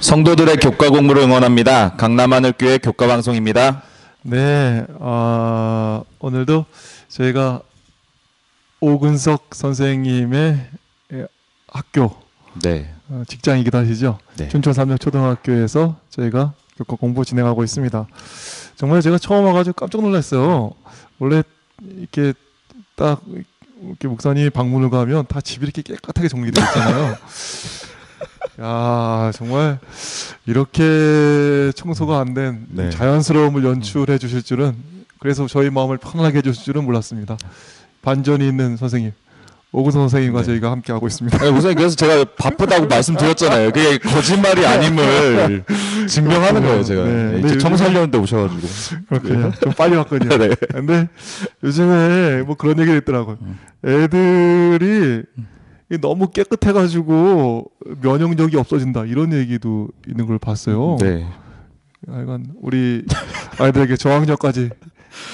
성도들의 교과 공부를 응원합니다. 강남하늘교회 교과 방송입니다. 네, 어, 오늘도 저희가 오근석 선생님의 예, 학교 네. 어, 직장이기도 하시죠. 네. 춘천 삼성초등학교에서 저희가 교과 공부 진행하고 있습니다. 정말 제가 처음 와가지고 깜짝 놀랐어요. 원래 이렇게 딱 이렇게 목사님 방문을 가면 다 집이 이렇게 깨끗하게 정리되어 있잖아요. 야 정말 이렇게 청소가 안된 네. 자연스러움을 연출해 주실 줄은 그래서 저희 마음을 편안하게 해주실 줄은 몰랐습니다. 반전이 있는 선생님 오근선 선생님과 네. 저희가 함께 하고 있습니다. 우선 그래서 제가 바쁘다고 말씀드렸잖아요. 그게 거짓말이 아님을 증명하는 거예요, 제가. 네. 네, 근데 이제 청소하려는데 오셔가지고. 그렇군요. 좀 빨리 왔거든요. 네. 근데 요즘에 뭐 그런 얘기 있더라고요. 음. 애들이 이 너무 깨끗해가지고 면역력이 없어진다 이런 얘기도 있는 걸 봤어요. 네. 하여간 우리 아이들에게 저학력까지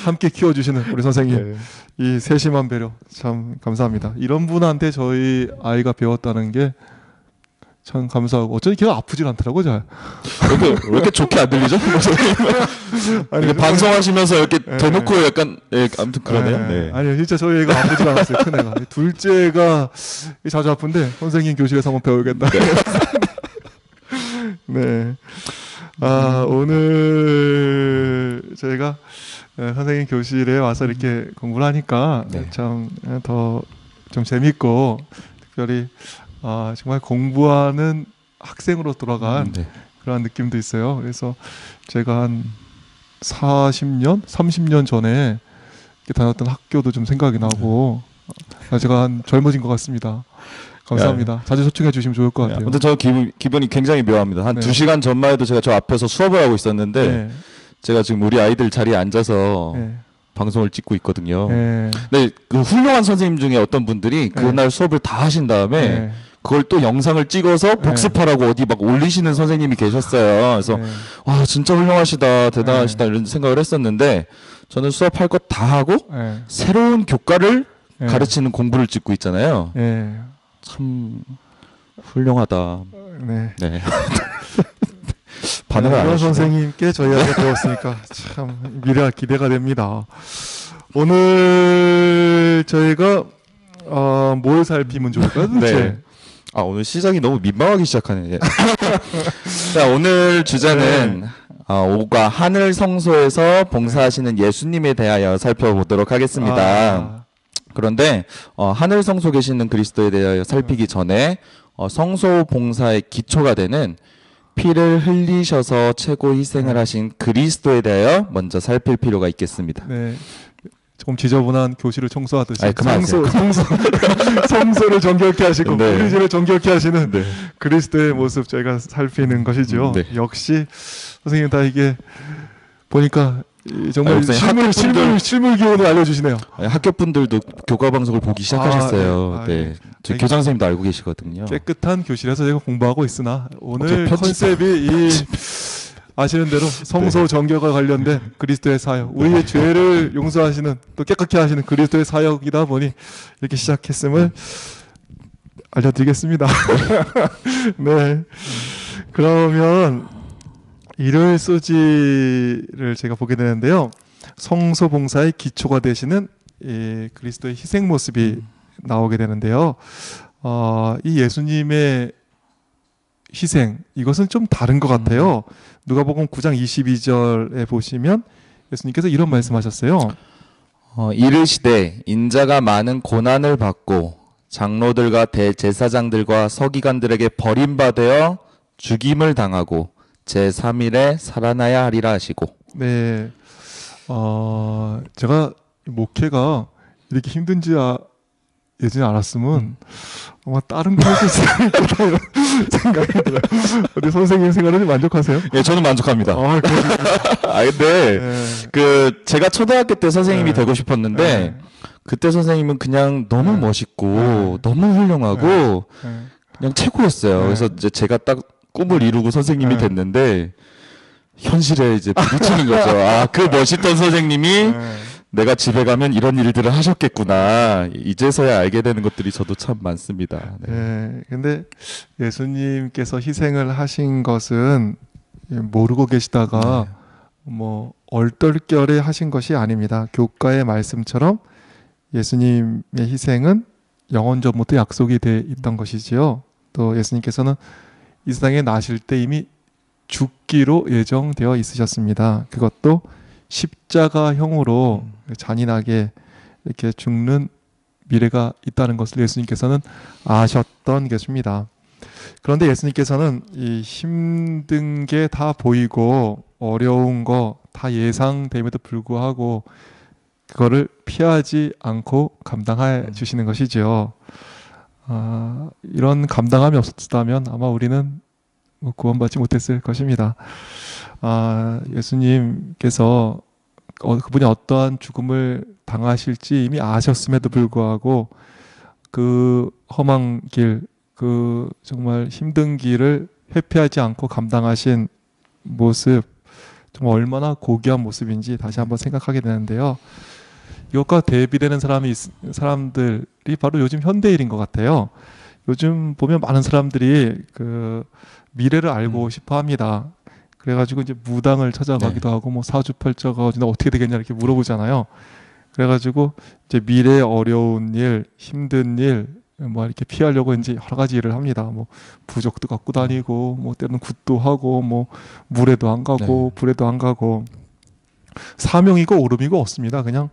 함께 키워주시는 우리 선생님 이 세심한 배려 참 감사합니다. 이런 분한테 저희 아이가 배웠다는 게 참 감사하고 어쩐지 걔가 아프질 않더라고요. 잘. 왜 이렇게, 왜 이렇게 좋게 안 들리죠? 아니, 방송하시면서 이렇게 네. 대놓고 약간, 예, 아무튼 그러네요. 네. 아니요, 진짜 저희 애가 아프질 않았어요. 큰 애가. 둘째가 자주 아픈데 선생님 교실에서 한번 배우겠다. 네. 아 오늘 저희가 예, 선생님 교실에 와서 이렇게 공부를 하니까 네. 참더 좀 재밌고 특별히 아 정말 공부하는 학생으로 돌아간 네. 그런 느낌도 있어요. 그래서 제가 한 40년, 30년 전에 다녔던 학교도 좀 생각이 나고 아, 제가 한 젊어진 것 같습니다. 감사합니다. 자주 초청해 주시면 좋을 것 같아요. 근데 저 기분, 기분이 굉장히 묘합니다. 한 네. 두 시간 전만 해도 제가 저 앞에서 수업을 하고 있었는데, 네. 제가 지금 우리 아이들 자리에 앉아서 네. 방송을 찍고 있거든요. 네. 근데 그 훌륭한 선생님 중에 어떤 분들이 그날 수업을 다 하신 다음에 네. 그걸 또 영상을 찍어서 복습하라고 어디 막 올리시는 선생님이 계셨어요. 그래서 네. 와 진짜 훌륭하시다 대단하시다 이런 생각을 했었는데 저는 수업할 것 다 하고 네. 새로운 교과를 네. 가르치는 공부를 찍고 있잖아요. 네. 참 훌륭하다. 네. 네. 반응을 안 이런 하시네. 선생님께 저희가 배웠으니까 참 미래가 기대가 됩니다. 오늘 저희가 어, 뭘 살피면 좋을까요? 네. 아 오늘 시작이 너무 민망하기 시작하네. 예. 자 오늘 주제는 네. 아, 오가 하늘 성소에서 봉사하시는 예수님에 대하여 살펴보도록 하겠습니다. 아, 그런데 어, 하늘 성소 계시는 그리스도에 대하여 살피기 전에 어, 성소 봉사의 기초가 되는 피를 흘리셔서 최고 희생을 네. 하신 그리스도에 대하여 먼저 살필 필요가 있겠습니다. 네. 조금 지저분한 교실을 청소하듯이 그만하세요. 성소, 성소, 성소를 정결케 하시고 네. 우리들을 정결케 하시는 네. 그리스도의 모습 저희가 살피는 것이죠. 네. 역시 선생님 다 이게 보니까 이 정말 아, 목사님, 실물 실물 실물 기원을 알려주시네요. 아니, 학교 분들도 교과 방송을 보기 시작하셨어요. 아, 네. 아, 네, 네. 저 아니, 교장 선생님도 알고 계시거든요. 깨끗한 교실에서 제가 공부하고 있으나 오늘 컨셉이 이 아시는 대로 성소 정결과 관련된 그리스도의 사역, 우리의 죄를 용서하시는 또 깨끗게 하시는 그리스도의 사역이다 보니 이렇게 시작했음을 알려드리겠습니다. 네. 그러면 일요일 소지를 제가 보게 되는데요. 성소 봉사의 기초가 되시는 이 그리스도의 희생 모습이 나오게 되는데요. 어, 이 예수님의 희생 이것은 좀 다른 것 같아요. 누가복음 9장 22절에 보시면 예수님께서 이런 말씀하셨어요. 어, 이르시되 인자가 많은 고난을 받고 장로들과 대제사장들과 서기관들에게 버림받아 죽임을 당하고 제 3일에 살아나야 하리라 하시고 네, 어, 제가 목회가 이렇게 힘든지 아, 예전에 알았으면 아마 다른 수 있을 거다 이런 생각이 들어요. 우리 선생님 생활은 만족하세요? 예, 저는 만족합니다. 아. 아 근데 네. 그 제가 초등학교 때 선생님이 네. 되고 싶었는데 네. 그때 선생님은 그냥 너무 네. 멋있고 네. 너무 훌륭하고 네. 그냥 최고였어요. 네. 그래서 이제 제가 딱 꿈을 이루고 선생님이 네. 됐는데 현실에 이제 부딪히는 거죠. 아 그 멋있던 선생님이 네. 내가 집에 가면 이런 일들을 하셨겠구나. 이제서야 알게 되는 것들이 저도 참 많습니다. 네. 예, 근데 예수님께서 희생을 하신 것은 모르고 계시다가 뭐 얼떨결에 하신 것이 아닙니다. 교과의 말씀처럼 예수님의 희생은 영원 전부터 약속이 돼 있던 것이지요. 또 예수님께서는 이 세상에 나실 때 이미 죽기로 예정되어 있으셨습니다. 그것도 십자가형으로 잔인하게 이렇게 죽는 미래가 있다는 것을 예수님께서는 아셨던 것입니다. 그런데 예수님께서는 이 힘든 게 다 보이고 어려운 거 다 예상됨에도 불구하고 그거를 피하지 않고 감당해 주시는 것이지요. 아, 이런 감당함이 없었다면 아마 우리는 뭐 구원받지 못했을 것입니다. 아, 예수님께서 어, 그분이 어떠한 죽음을 당하실지 이미 아셨음에도 불구하고 그 험한 길, 그 정말 힘든 길을 회피하지 않고 감당하신 모습, 정말 얼마나 고귀한 모습인지 다시 한번 생각하게 되는데요. 이것과 대비되는 사람이 있- 사람들이 바로 요즘 현대일인 것 같아요. 요즘 보면 많은 사람들이 그 미래를 알고 음. 싶어 합니다. 그래가지고 이제 무당을 찾아가기도 하고 뭐 사주팔자가 어떻게 되겠냐 이렇게 물어보잖아요. 그래가지고 이제 미래의 어려운 일, 힘든 일, 뭐 이렇게 피하려고 이제 여러 가지 일을 합니다. 뭐 부적도 갖고 다니고, 뭐 때로는 굿도 하고, 뭐 물에도 안 가고, 불에도 안 가고 사명이고 오름이고 없습니다. 그냥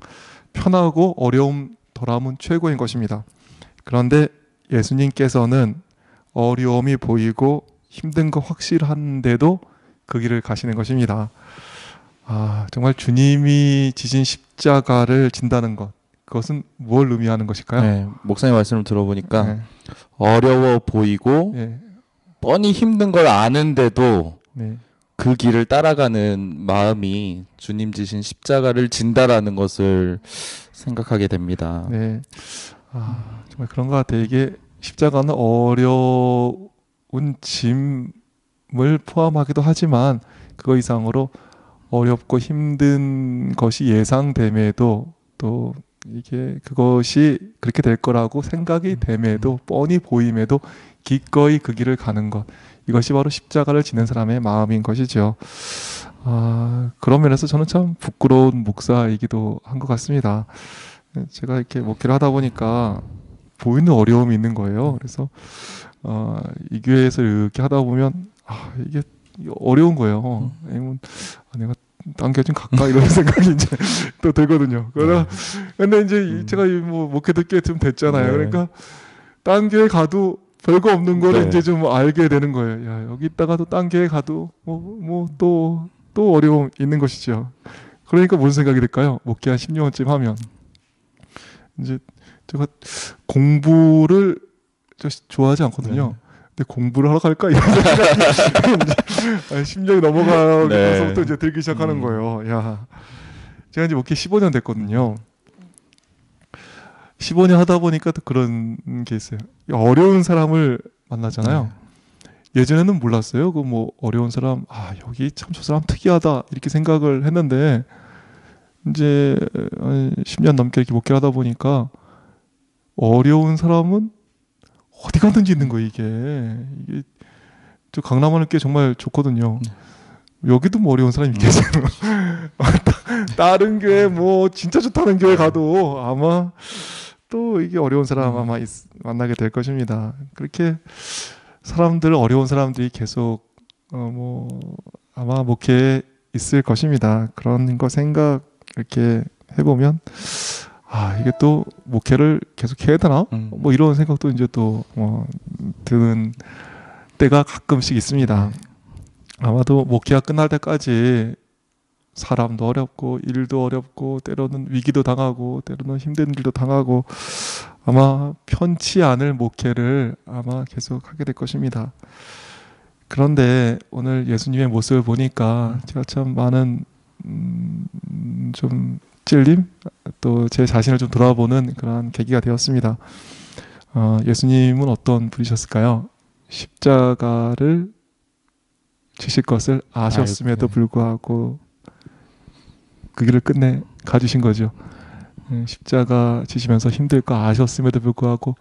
편하고 어려움 덜함은 최고인 것입니다. 그런데 예수님께서는 어려움이 보이고 힘든 거 확실한데도 그 길을 가시는 것입니다. 아, 정말 주님이 지신 십자가를 진다는 것. 그것은 뭘 의미하는 것일까요? 네, 목사님 말씀을 들어보니까 네. 어려워 보이고 네. 뻔히 힘든 걸 아는데도 네. 그 길을 따라가는 마음이 주님 지신 십자가를 진다라는 것을 생각하게 됩니다. 네. 아, 정말 그런 것 같아요. 이게 십자가는 어려운 짐 을 포함하기도 하지만 그거 이상으로 어렵고 힘든 것이 예상됨에도 또 이게 그것이 그렇게 될 거라고 생각이 됨에도 뻔히 보임에도 기꺼이 그 길을 가는 것 이것이 바로 십자가를 지는 사람의 마음인 것이죠. 아, 그런 면에서 저는 참 부끄러운 목사이기도 한 것 같습니다. 제가 이렇게 목회를 하다 보니까 보이는 어려움이 있는 거예요. 그래서 어, 이 교회에서 이렇게 하다 보면 아, 이게 어려운 거예요. 아니면 아, 내가 좀 갈까 이런 생각이 이제 또 들거든요. 그러나 근데 이제 이- 음. 제가 이뭐 목회도 꽤좀 됐잖아요. 네. 그러니까 딴 교회 가도 별거 없는 거를 네. 이제 좀 알게 되는 거예요. 야 여기 있다가도 딴 교회 가도 뭐뭐또또 어려움 있는 것이죠. 그러니까 무슨 생각이 들까요? 목회 한 10년쯤 하면 이제 제가 공부를 저 좋아하지 않거든요. 근데 공부를 하러 갈까 이런 생각이 10년이 넘어가서부터 네. 이제 들기 시작하는 음. 거예요. 야, 제가 이제 목회 15년 됐거든요. 15년 하다 보니까 또 그런 게 있어요. 어려운 사람을 만나잖아요. 예전에는 몰랐어요. 그 뭐 어려운 사람, 아 여기 참 저 사람 특이하다 이렇게 생각을 했는데 이제 한 10년 넘게 이렇게 목회를 하다 보니까 어려운 사람은 어디 가든지 있는 거예요 이게 이게 저 강남하는 게 정말 좋거든요. 여기도 뭐 어려운 사람이 계세요. 다른 교회 뭐 진짜 좋다는 교회 가도 아마 또 이게 어려운 사람 아마 있- 만나게 될 것입니다. 그렇게 사람들 어려운 사람들이 계속 어 뭐 아마 목회에 있을 것입니다. 그런 거 생각 이렇게 해보면 아 이게 또 목회를 계속 해야 되나? 음. 뭐 이런 생각도 이제 또 뭐 드는 때가 가끔씩 있습니다. 아마도 목회가 끝날 때까지 사람도 어렵고 일도 어렵고 때로는 위기도 당하고 때로는 힘든 일도 당하고 아마 편치 않을 목회를 아마 계속 하게 될 것입니다. 그런데 오늘 예수님의 모습을 보니까 제가 참 많은 음, 좀 찔림 또 제 자신을 좀 돌아보는 그러한 계기가 되었습니다. 어, 예수님은 어떤 분이셨을까요? 십자가를 지실 것을 아셨음에도 알고, 네. 불구하고 그 길을 끝내 가지신 거죠. 예, 십자가 지시면서 힘들 거 아셨음에도 불구하고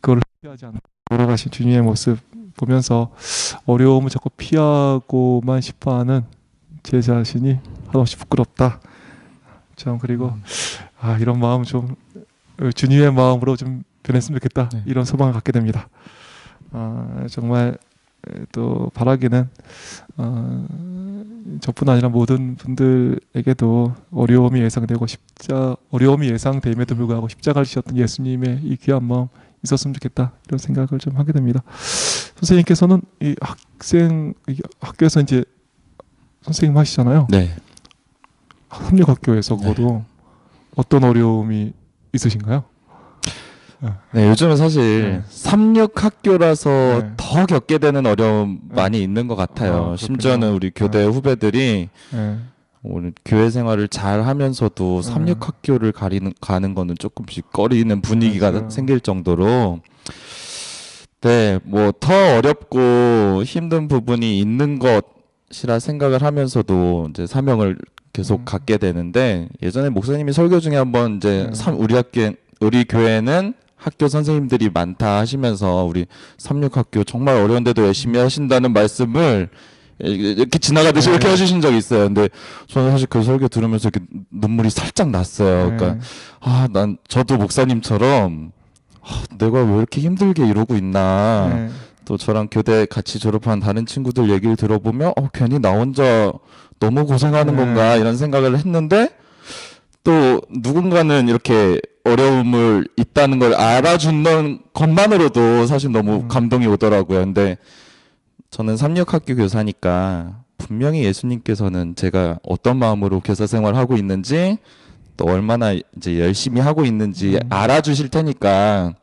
그걸 피하지 않고 돌아가신 주님의 모습 보면서 어려움을 자꾸 피하고만 싶어하는 제 자신이 한없이 부끄럽다. 참 그리고 아 이런 마음 좀 어, 주님의 마음으로 좀 변했으면 좋겠다 네. 이런 소망을 갖게 됩니다. 아 정말 에, 또 바라기는 어, 저뿐 아니라 모든 분들에게도 어려움이 예상되고 십자 어려움이 예상됨에도 불구하고 십자가를 지셨던 예수님의 이 귀한 마음 있었으면 좋겠다 이런 생각을 좀 하게 됩니다. 선생님께서는 이 학생 이 학교에서 이제 선생님 하시잖아요. 네. 협력학교에서 그것도 어떤 어려움이 있으신가요? 네, 요즘은 사실 네. 삼육 학교라서 네. 더 겪게 되는 어려움 네. 많이 있는 것 같아요. 아. 심지어는 우리 교대 후배들이 네. 오늘 교회 생활을 잘 하면서도 네. 삼육 학교를 가리는 가는 거는 조금씩 꺼리는 분위기가 맞아요. 생길 정도로 네, 뭐 더 어렵고 힘든 부분이 있는 것이라 생각을 하면서도 이제 사명을 계속 음. 갖게 되는데 예전에 목사님이 설교 중에 한번 이제 네. 삼- 우리 학교 우리 교회는 학교 선생님들이 많다 하시면서 우리 삼육학교 정말 어려운데도 열심히 하신다는 말씀을 이렇게 지나가듯이 네. 이렇게 해주신 적이 있어요. 근데 저는 사실 그 설교 들으면서 이렇게 눈물이 살짝 났어요. 그러니까 네. 아, 난 저도 목사님처럼 아, 내가 왜 이렇게 힘들게 이러고 있나. 네. 또 저랑 교대 같이 졸업한 다른 친구들 얘기를 들어보면 어, 괜히 나 혼자 너무 고생하는 네. 건가 이런 생각을 했는데 또 누군가는 이렇게 어려움을 있다는 걸 알아주는 것만으로도 사실 너무 음. 감동이 오더라고요. 근데 저는 삼육학교 교사니까 분명히 예수님께서는 제가 어떤 마음으로 교사 생활하고 있는지 또 얼마나 이제 열심히 하고 있는지 음. 알아주실 테니까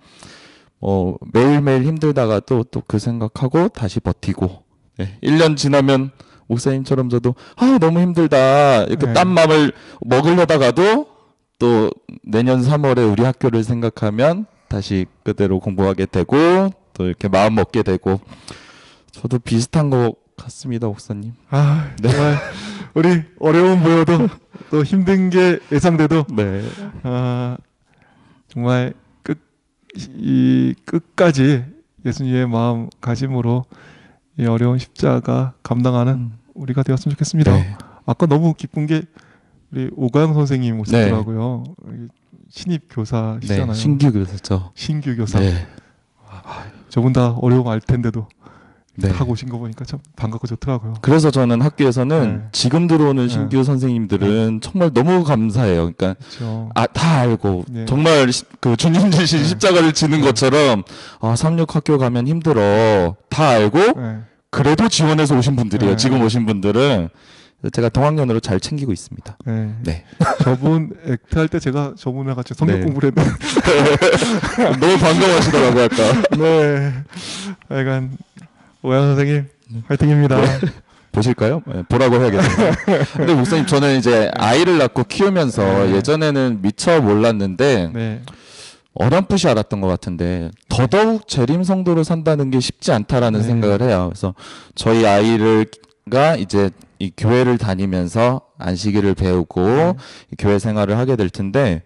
어, 매일매일 힘들다가도 또 그 생각하고 다시 버티고. 네, 1년 지나면 목사님처럼 저도 아 너무 힘들다. 이렇게 네. 딴 마음을 먹으려다가도 또 내년 3월에 우리 학교를 생각하면 다시 그대로 공부하게 되고 또 이렇게 마음 먹게 되고. 저도 비슷한 것 같습니다 목사님. 아 네. 정말 우리 어려움 보여도 또 힘든 게 예상돼도 네. 아 정말 끝 이 끝까지 예수님의 마음 가짐으로 이 어려운 십자가 감당하는 우리가 되었으면 좋겠습니다. 네. 아까 너무 기쁜 게 우리 오가영 선생님 오셨더라고요. 신입 교사시잖아요. 네, 신규 교사죠 신규 교사. 네. 저분 다 어려움 알 텐데도 네. 하고 오신 거 보니까 참 반갑고 좋더라고요. 그래서 저는 학교에서는 네. 지금 들어오는 신규 선생님들은 정말 너무 감사해요. 그러니까 그렇죠. 아, 다 알고 네. 정말 시- 그 주님 지신 네. 십자가를 지는 네. 것처럼 아, 삼육 학교 가면 힘들어. 다 알고 네. 그래도 지원해서 오신 분들이에요. 네. 지금 오신 분들은 제가 동학년으로 잘 챙기고 있습니다. 네. 네. 저분 액트 할 때 제가 저분과 같이 성경 네. 공부를 했는데 너무 반가워하시더라고요, 아까. 네. 약간 오양 선생님 화이팅입니다. 보실까요? 네, 보라고 해야겠네요. 근데 목사님 저는 이제 아이를 낳고 키우면서 네. 예전에는 미처 몰랐는데 네. 어렴풋이 알았던 것 같은데 더더욱 재림 성도로 산다는 게 쉽지 않다라는 네. 생각을 해요. 그래서 저희 아이를가 이제 이 교회를 다니면서 안식일을 배우고 네. 이 교회 생활을 하게 될 텐데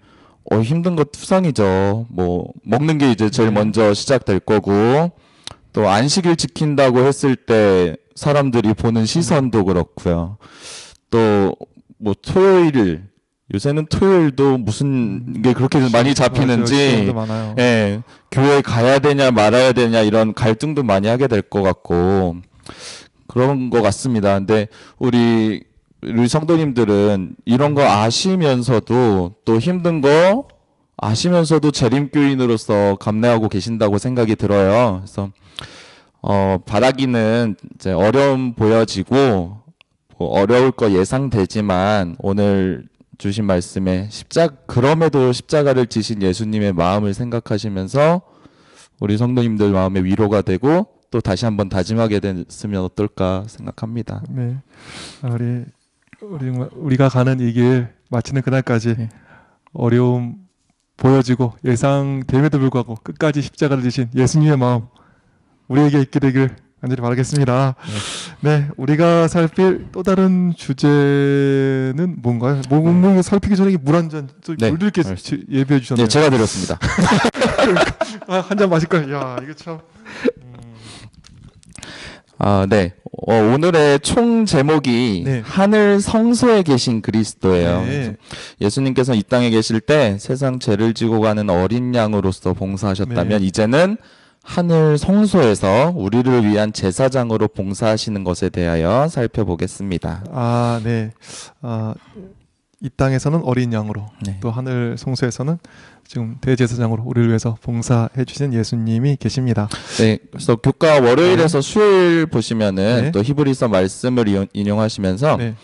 어 힘든 것 투성이죠. 뭐 먹는 게 이제 제일 네. 먼저 시작될 거고 또 안식일 지킨다고 했을 때 사람들이 보는 시선도 그렇고요. 또 뭐 토요일 요새는 토요일도 무슨 게 그렇게 많이. 잡히는지. 예, 교회 가야 되냐 말아야 되냐 이런 갈등도 많이 하게 될 것 같고 그런 것 같습니다. 근데 우리 우리 성도님들은 이런 거 아시면서도 또 힘든 거 아시면서도 재림교인으로서 감내하고 계신다고 생각이 들어요. 그래서 어 바라기는 이제 어려움 보여지고 뭐 어려울 거 예상되지만 오늘 주신 말씀에 십자 그럼에도 십자가를 지신 예수님의 마음을 생각하시면서 우리 성도님들 마음에 위로가 되고 또 다시 한번 다짐하게 됐으면 어떨까 생각합니다. 네. 아, 우리 우리 우리가 가는 이 길 마치는 그날까지 네. 어려움 보여지고 예상됨에도 불구하고 끝까지 십자가를 지신 예수님의 마음 우리에게 있게 되길 간절히 바라겠습니다. 네, 우리가 살필 또 다른 주제는 뭔가요? 뭐, 뭐 살피기 전에 물 한 잔, 네, 물 드릴게 알겠습니다. 예비해 주셨네요. 네, 제가 드렸습니다. 아, 한잔 마실 거야. 야, 이거 참. 아, 네. 어, 오늘의 총 제목이 네. 하늘 성소에 계신 그리스도예요. 네. 예수님께서 이 땅에 계실 때 세상 죄를 지고 가는 어린 양으로서 봉사하셨다면 네. 이제는 하늘 성소에서 우리를 위한 제사장으로 봉사하시는 것에 대하여 살펴보겠습니다. 아, 네. 아, 이 땅에서는 어린 양으로 네. 또 하늘 성소에서는 지금 대제사장으로 우리를 위해서 봉사해 주신 예수님이 계십니다. 네, 그래서 교과 월요일에서 수요일 보시면은 네. 또 히브리서 말씀을 인용하시면서 네.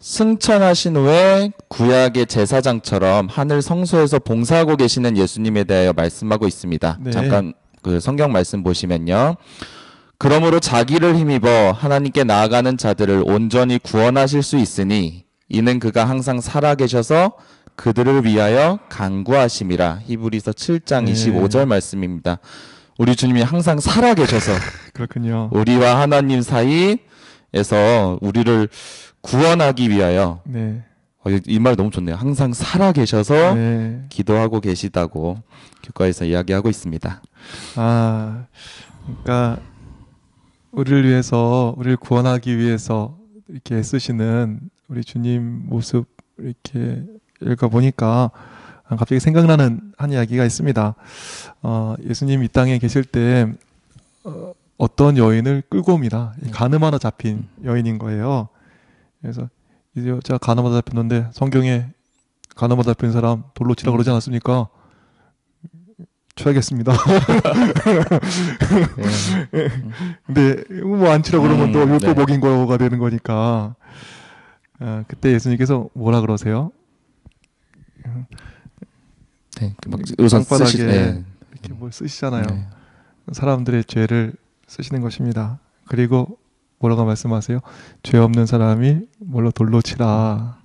승천하신 후에 구약의 제사장처럼 하늘 성소에서 봉사하고 계시는 예수님에 대하여 말씀하고 있습니다. 네. 잠깐 그 성경 말씀 보시면요. 그러므로 자기를 힘입어 하나님께 나아가는 자들을 온전히 구원하실 수 있으니 이는 그가 항상 살아 계셔서 그들을 위하여 간구하심이라. 히브리서 7장 네. 25절 말씀입니다. 우리 주님이 항상 살아 계셔서 그렇군요. 우리와 하나님 사이에서 우리를 구원하기 위하여 네. 이말 너무 좋네요. 항상 살아 계셔서 네. 기도하고 계시다고 교과에서 이야기하고 있습니다. 아, 그러니까 우리를 위해서 우리를 구원하기 위해서 이렇게 쓰시는 우리 주님 모습 이렇게 읽어 보니까 갑자기 생각나는 한 이야기가 있습니다. 어, 예수님 이 땅에 계실 때 어, 어떤 여인을 끌고 옵니다. 이 가늠 하나 잡힌 여인인 거예요. 그래서 이 여자 가늠하다 잡혔는데 성경에 가늠하다 잡힌 사람 돌로 치라 그러지 않았습니까? 쳐야겠습니다. 근데 뭐 안 치라 그러면 음, 또 욕도 네. 먹인 거가 되는 거니까. 아, 그때 예수님께서 뭐라 그러세요? 네, 막 우선 땅바닥에 쓰시, 네. 이렇게 뭘 쓰시잖아요. 네. 사람들의 죄를 쓰시는 것입니다. 그리고 뭐라고 말씀하세요? 죄 없는 사람이 뭘로 돌로 치라.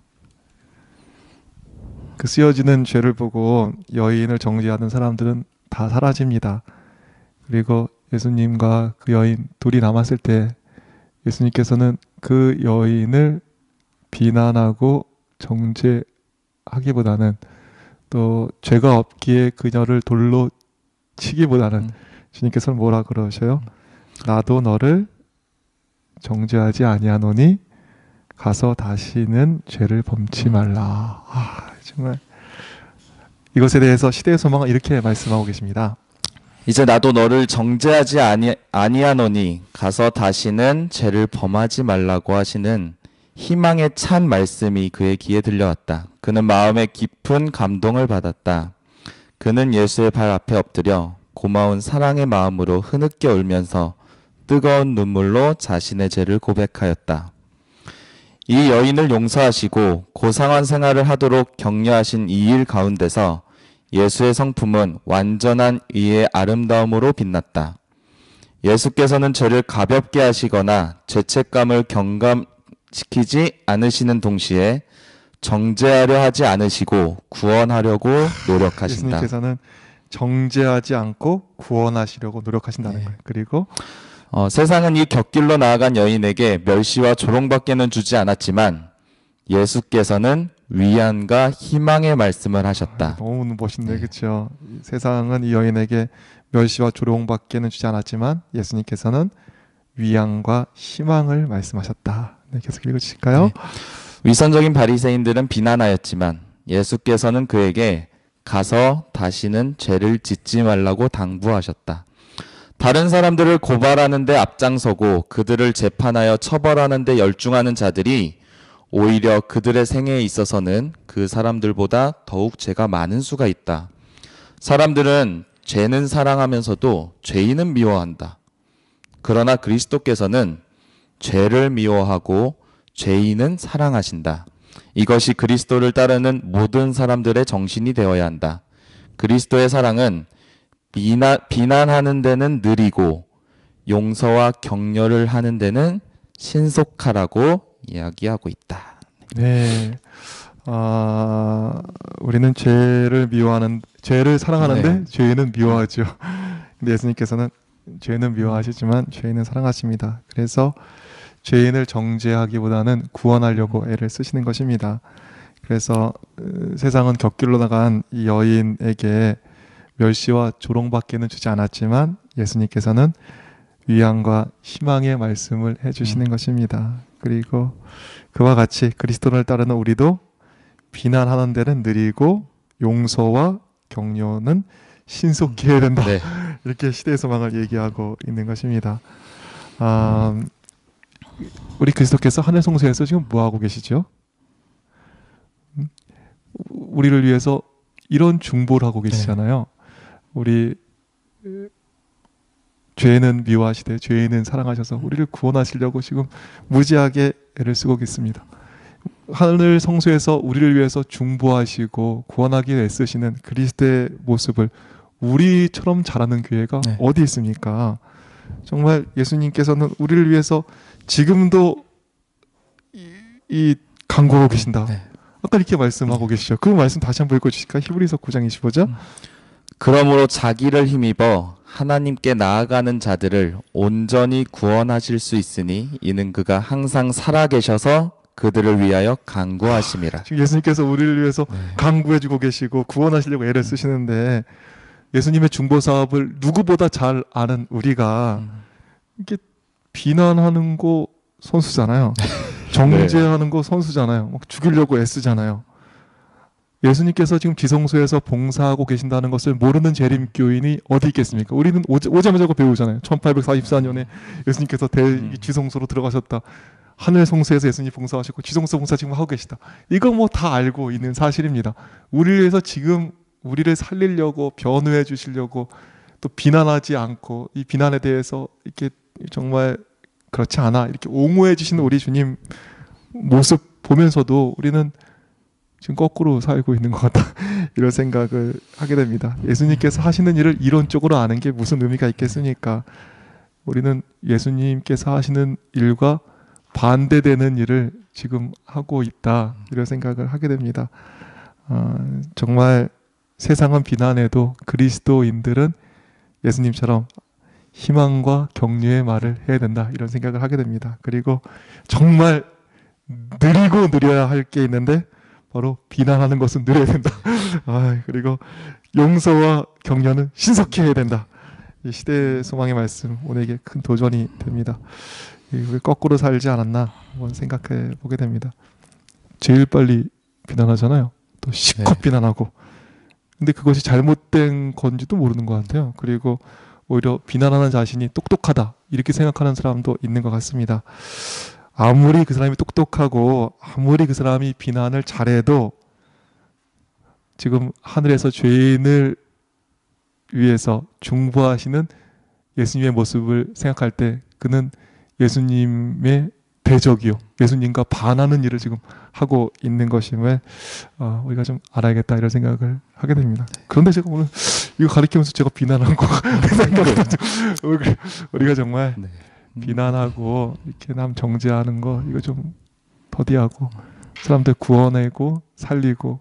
그 쓰여지는 죄를 보고 여인을 정죄하는 사람들은 다 사라집니다. 그리고 예수님과 그 여인 둘이 남았을 때 예수님께서는 그 여인을 비난하고 정죄하기보다는 또 죄가 없기에 그녀를 돌로 치기보다는 음. 주님께서는 뭐라 그러셔요? 나도 너를 정죄하지 아니하노니 가서 다시는 죄를 범치 말라. 아, 정말 이것에 대해서 시대의 소망은 이렇게 말씀하고 계십니다. 이제 나도 너를 정죄하지 아니, 아니하노니 가서 다시는 죄를 범하지 말라고 하시는 희망의 찬 말씀이 그의 귀에 들려왔다. 그는 마음에 깊은 감동을 받았다. 그는 예수의 발 앞에 엎드려 고마운 사랑의 마음으로 흐느껴 울면서 뜨거운 눈물로 자신의 죄를 고백하였다. 이 여인을 용서하시고 고상한 생활을 하도록 격려하신 이 일 가운데서 예수의 성품은 완전한 의의 아름다움으로 빛났다. 예수께서는 죄를 가볍게 하시거나 죄책감을 경감 시키지 않으시는 동시에 정죄하려 하지 않으시고 구원하려고 노력하신다. 예수님께서는 정죄하지 않고 구원하시려고 노력하신다는 네. 거예요. 그리고 어, 세상은 이 곁길로 나아간 여인에게 멸시와 조롱밖에는 주지 않았지만 예수께서는 위안과 희망의 말씀을 하셨다. 너무 멋있네, 네. 그렇죠? 세상은 이 여인에게 멸시와 조롱밖에는 주지 않았지만 예수님께서는 위안과 희망을 말씀하셨다. 네, 계속 읽어주실까요? 네. 위선적인 바리새인들은 비난하였지만 예수께서는 그에게 가서 다시는 죄를 짓지 말라고 당부하셨다. 다른 사람들을 고발하는데 앞장서고 그들을 재판하여 처벌하는데 열중하는 자들이 오히려 그들의 생애에 있어서는 그 사람들보다 더욱 죄가 많은 수가 있다. 사람들은 죄는 사랑하면서도 죄인은 미워한다. 그러나 그리스도께서는 죄를 미워하고 죄인은 사랑하신다. 이것이 그리스도를 따르는 모든 사람들의 정신이 되어야 한다. 그리스도의 사랑은 비난, 비난하는 데는 느리고 용서와 격려를 하는 데는 신속하라고 이야기하고 있다. 네. 아, 우리는 죄를 미워하는 죄를 사랑하는데 네. 죄인은 미워하죠. 근데 예수님께서는 죄인은 미워하시지만 죄인은 사랑하십니다. 그래서 죄인을 정죄하기보다는 구원하려고 애를 쓰시는 것입니다. 그래서 어, 세상은 곁길로 나간 이 여인에게 멸시와 조롱밖에는 주지 않았지만 예수님께서는 위안과 희망의 말씀을 해주시는 것입니다. 그리고 그와 같이 그리스도를 따르는 우리도 비난하는 데는 느리고 용서와 격려는 신속히 해야 된다. 네. 이렇게 시대의 소망을 얘기하고 있는 것입니다. 아, 우리 그리스도께서 하늘 성소에서 지금 뭐 하고 계시죠? 음? 우리를 위해서 이런 중보를 하고 계시잖아요. 우리 에, 죄는 미워하시되 죄인은 사랑하셔서 우리를 구원하시려고 지금 무지하게 애를 쓰고 계십니다. 하늘 성소에서 우리를 위해서 중보하시고 구원하기 애쓰시는 그리스도의 모습을 우리처럼 잘하는 교회가 네. 어디 있습니까? 정말 예수님께서는 우리를 위해서 지금도 이, 이 강구하고 계신다. 네. 아까 이렇게 말씀하고 계시죠. 그 말씀 다시 한번 읽어주실까? 히브리서 9장 25절. 음. 그러므로 자기를 힘입어 하나님께 나아가는 자들을 온전히 구원하실 수 있으니 이는 그가 항상 살아계셔서 그들을 위하여 간구하심이라. 지금 예수님께서 우리를 위해서 네. 강구해주고 계시고 구원하시려고 애를 쓰시는데 예수님의 중보 사업을 누구보다 잘 아는 우리가 음. 이게 비난하는 거 선수잖아요. 정죄하는 거 선수잖아요. 막 죽이려고 애쓰잖아요. 예수님께서 지금 지성소에서 봉사하고 계신다는 것을 모르는 재림교인이 어디 있겠습니까? 우리는 오자, 그거 배우잖아요. 1844년에 예수님께서 대 음. 지성소로 들어가셨다. 하늘 성소에서 예수님 봉사하셨고 지성소 봉사 지금 하고 계시다. 이거 뭐 다 알고 있는 사실입니다. 우리를 위해서 지금 우리를 살리려고 변호해 주시려고 또 비난하지 않고 이 비난에 대해서 이렇게 정말 그렇지 않아 이렇게 옹호해 주시는 우리 주님 모습 보면서도 우리는 지금 거꾸로 살고 있는 것 같다 이런 생각을 하게 됩니다. 예수님께서 하시는 일을 이론적으로 아는 게 무슨 의미가 있겠습니까? 우리는 예수님께서 하시는 일과 반대되는 일을 지금 하고 있다 이런 생각을 하게 됩니다. 어, 정말 세상은 비난해도 그리스도인들은 예수님처럼 희망과 격려의 말을 해야 된다 이런 생각을 하게 됩니다. 그리고 정말 느리고 느려야 할 게 있는데 바로 비난하는 것은 느려야 된다. 아, 그리고 용서와 격려는 신속히 해야 된다. 이 시대의 소망의 말씀 오늘에게 큰 도전이 됩니다. 왜 거꾸로 살지 않았나 한번 생각해 보게 됩니다. 제일 빨리 비난하잖아요. 또 실컷 네. 비난하고. 근데 그것이 잘못된 건지도 모르는 것 같아요. 그리고 오히려 비난하는 자신이 똑똑하다 이렇게 생각하는 사람도 있는 것 같습니다. 아무리 그 사람이 똑똑하고 아무리 그 사람이 비난을 잘해도 지금 하늘에서 죄인을 위해서 중보하시는 예수님의 모습을 생각할 때 그는 예수님의 대적이요 예수님과 반하는 일을 지금 하고 있는 것임을 어, 우리가 좀 알아야겠다 이런 생각을 하게 됩니다. 그런데 제가 오늘 이거 가리키면서 제가 비난한 거 우리- 우리가 정말 네. 비난하고 이렇게 남 정죄하는 거 이거 좀 더디하고 사람들 구원하고 살리고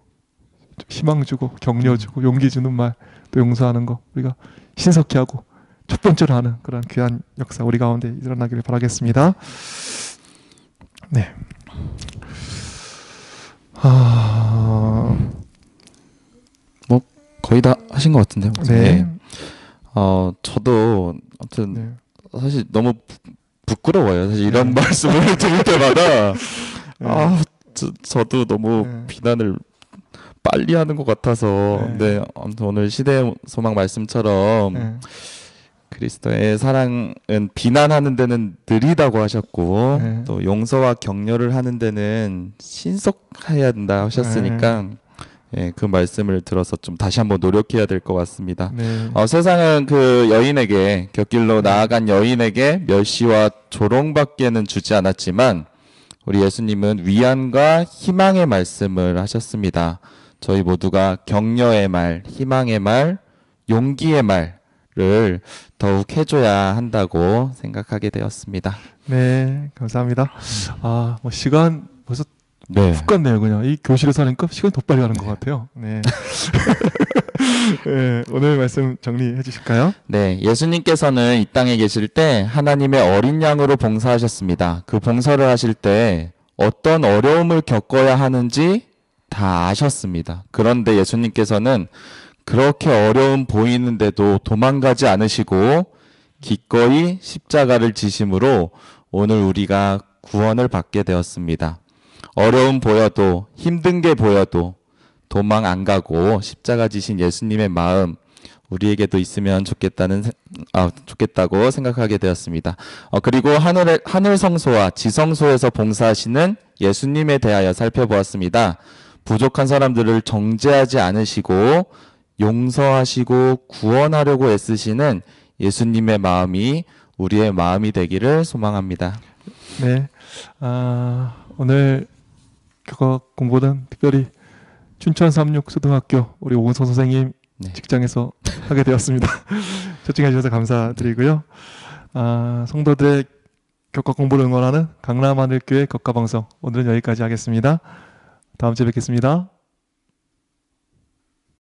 좀 희망 주고 격려 주고 용기 주는 말 또 용서하는 거 우리가 신속히 하고 첫 번째로 하는 그런 귀한 역사 우리 가운데 일어나기를 바라겠습니다. 네. 아, 거의 다 하신 것 같은데요. 네. 어, 저도 아무튼 네. 사실 너무 부, 부끄러워요. 사실 이런 네. 말씀을 들을 때마다 네. 아, 저, 저도 너무 네. 비난을 빨리 하는 것 같아서 네. 네, 아무튼 오늘 시대 소망 말씀처럼 네. 그리스도의 사랑은 비난하는 데는 느리다고 하셨고 네. 또 용서와 격려를 하는 데는 신속해야 된다 하셨으니까 예, 그 말씀을 들어서 좀 다시 한번 노력해야 될 것 같습니다. 네. 어, 세상은 그 여인에게 곁길로 나아간 여인에게 멸시와 조롱밖에는 주지 않았지만 우리 예수님은 위안과 희망의 말씀을 하셨습니다. 저희 모두가 격려의 말, 희망의 말, 용기의 말 을 더욱 해줘야 한다고 생각하게 되었습니다. 네, 감사합니다. 아, 뭐 시간 벌써 네. 훅 갔네요, 그냥. 이 교실에서 하니까 시간이 더 빨리 가는 것 같아요. 네. 예, 오늘 말씀 정리해 주실까요? 네, 예수님께서는 이 땅에 계실 때 하나님의 어린 양으로 봉사하셨습니다. 그 봉사를 하실 때 어떤 어려움을 겪어야 하는지 다 아셨습니다. 그런데 예수님께서는 그렇게 어려움 보이는데도 도망가지 않으시고 기꺼이 십자가를 지심으로 오늘 우리가 구원을 받게 되었습니다. 어려움 보여도 힘든 게 보여도 도망 안 가고 십자가 지신 예수님의 마음 우리에게도 있으면 좋겠다는 세- 아, 좋겠다고 생각하게 되었습니다. 어, 그리고 하늘 하늘 성소와 지성소에서 봉사하시는 예수님에 대하여 살펴보았습니다. 부족한 사람들을 정죄하지 않으시고 용서하시고 구원하려고 애쓰시는 예수님의 마음이 우리의 마음이 되기를 소망합니다. 네. 아, 오늘 그거 공부는 특별히 춘천 삼육 초등학교 우리 오은성 선생님 네. 직장에서 하게 되었습니다. 초청해 주셔서 감사드리고요. 아, 성도들의 교과 공부를 응원하는 강남하늘교회 교과방송 오늘은 여기까지 하겠습니다. 다음 주에 뵙겠습니다.